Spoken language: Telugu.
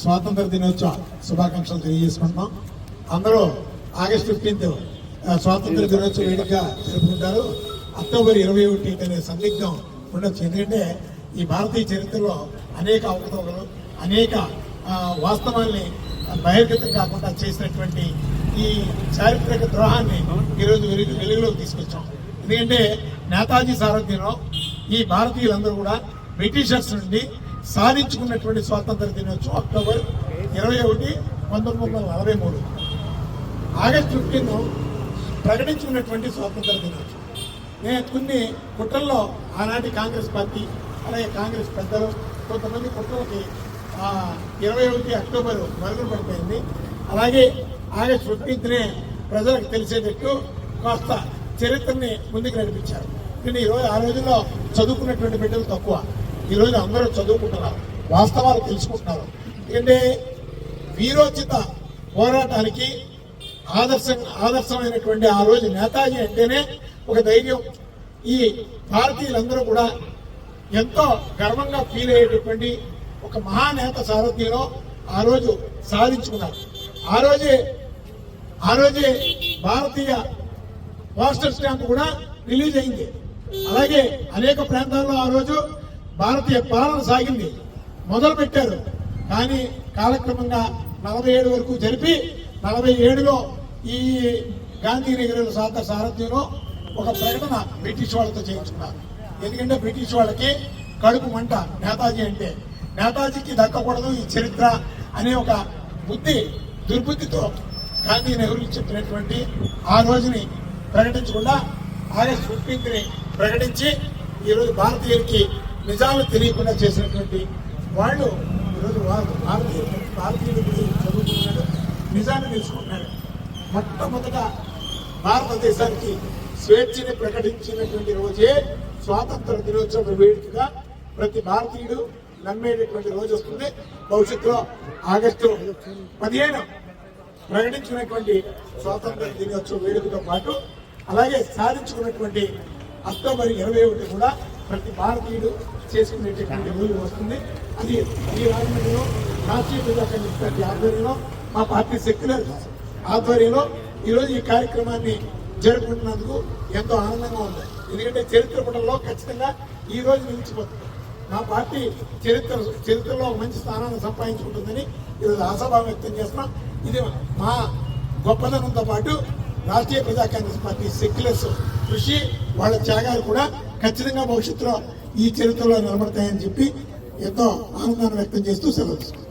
స్వాతంత్ర దినోత్సవ శుభాకాంక్షలు తెలియజేసుకుంటున్నాం. అందరూ ఆగస్ట్ ఫిఫ్టీన్త్ స్వాతంత్ర దినోత్సవ వేడుక జరుపుకుంటారు. అక్టోబర్ ఇరవై ఒకటి అనే సందిగ్ధం ఉండొచ్చు. ఎందుకంటే ఈ భారతీయ చరిత్రలో అనేక అవకతవకలు అనేక వాస్తవాల్ని బహిర్గతం కాకుండా చేసినటువంటి ఈ చారిత్రక ద్రోహాన్ని ఈరోజు వెలుగు వెలుగులోకి తీసుకొచ్చాం. ఎందుకంటే నేతాజీ సారథ్యంలో ఈ భారతీయులందరూ కూడా బ్రిటిషర్స్ నుండి సాధించుకున్నటువంటి స్వాతంత్ర దినోత్సవం అక్టోబర్ ఇరవై ఒకటి పంతొమ్మిది వందల నలభై మూడు. ఆగస్ట్ ఫిఫ్టీన్ ప్రకటించుకున్నటువంటి స్వాతంత్ర దినోత్సవం. నేను కొన్ని కుట్రల్లో ఆనాటి కాంగ్రెస్ పార్టీ అలాగే కాంగ్రెస్ పెద్దలు కొంతమంది కుట్రలకి ఇరవై ఒకటి అక్టోబర్ మరుగున పడిపోయింది. అలాగే ఆగస్ట్ ఫిఫ్టీన్త్నే ప్రజలకు తెలిసేటట్టు కాస్త చరిత్రని ముందుకు నడిపించారు. కానీ ఈరోజు ఆ రోజుల్లో చదువుకున్నటువంటి బిడ్డలు తక్కువ. ఈరోజు అందరూ చదువుకుంటున్నారు వాస్తవాలు తెలుసుకుంటున్నారు. ఎందుకంటే వీరోచిత పోరాటానికి ఆదర్శం ఆదర్శమైనటువంటి ఆ రోజు నేతాజీ అంటేనే ఒక ధైర్యం. ఈ భారతీయులందరూ కూడా ఎంతో గర్వంగా ఫీల్ అయ్యేటటువంటి ఒక మహానేత సారథ్యంలో ఆ రోజు సాధించుకున్నారు. ఆ రోజే ఆ రోజే భారతీయ పోస్టల్ స్టాంప్ కూడా రిలీజ్ అయింది. అలాగే అనేక ప్రాంతాల్లో ఆ రోజు భారతీయ పాలన సాగింది. మొదలు పెట్టారు. కానీ కాలక్రమంగా నలభై ఏడు వరకు జరిపి నలభై ఏడులో ఈ గాంధీనగర్ సాత సారథ్యంలో ఒక ప్రకటన బ్రిటిష్ వాళ్ళతో చేయించుకున్నారు. ఎందుకంటే బ్రిటిష్ వాళ్ళకి కడుపు మంట నేతాజీ అంటే. నేతాజీకి దక్కకూడదు ఈ చరిత్ర అనే ఒక బుద్ధి దుర్బుద్ధితో గాంధీ నెహ్రూ చెప్పినటువంటి ఆ రోజుని ప్రకటించకుండా ఆగస్ట్ ఫిఫ్టీన్త్ని ప్రకటించి ఈరోజు భారతీయులకి నిజాలు తెలియకుండా చేసినటువంటి వాళ్ళు ఈరోజు వాళ్ళు భారతీయ భారతీయుడు చదువుకుంటున్నాడు నిజాన్ని తెలుసుకుంటున్నాడు. మొట్టమొదట భారతదేశానికి స్వేచ్ఛని ప్రకటించినటువంటి రోజే స్వాతంత్ర దినోత్సవ వేడుకగా ప్రతి భారతీయుడు నమ్మేటటువంటి రోజు వస్తుంది. భవిష్యత్తులో ఆగస్టు పదిహేను ప్రకటించినటువంటి స్వాతంత్ర దినోత్సవ వేడుకతో పాటు అలాగే సాధించుకున్నటువంటి అక్టోబర్ ఇరవై ఒకటి కూడా ప్రతి భారతీయుడు చేసుకునేటటువంటి రోజు వస్తుంది. అది ఈ రాజమండ్రిలో రాష్ట్రీయ ప్రజా కమిటీ ఆధ్వర్యంలో మా పార్టీ సెక్యులర్ ఆధ్వర్యంలో ఈరోజు ఈ కార్యక్రమాన్ని జరుపుకుంటున్నందుకు ఎంతో ఆనందంగా ఉంది. ఎందుకంటే చరిత్ర పుటంలో ఖచ్చితంగా ఈ రోజు నిలిచిపోతుంది. మా పార్టీ చరిత్ర చరిత్రలో మంచి స్థానాన్ని సంపాదించుకుంటుందని ఈరోజు ఆశాభావం వ్యక్తం చేస్తున్నాం. ఇది మా గొప్పదనంతో పాటు రాష్ట్రీయ ప్రజా కాంగ్రెస్ పార్టీ సెక్యులర్స్ కృషి వాళ్ళ త్యాగాలు కూడా ఖచ్చితంగా భవిష్యత్తులో ఈ చరిత్రలో నిలబడతాయని చెప్పి ఎంతో ఆనందాన్ని వ్యక్తం చేస్తూ సెలవు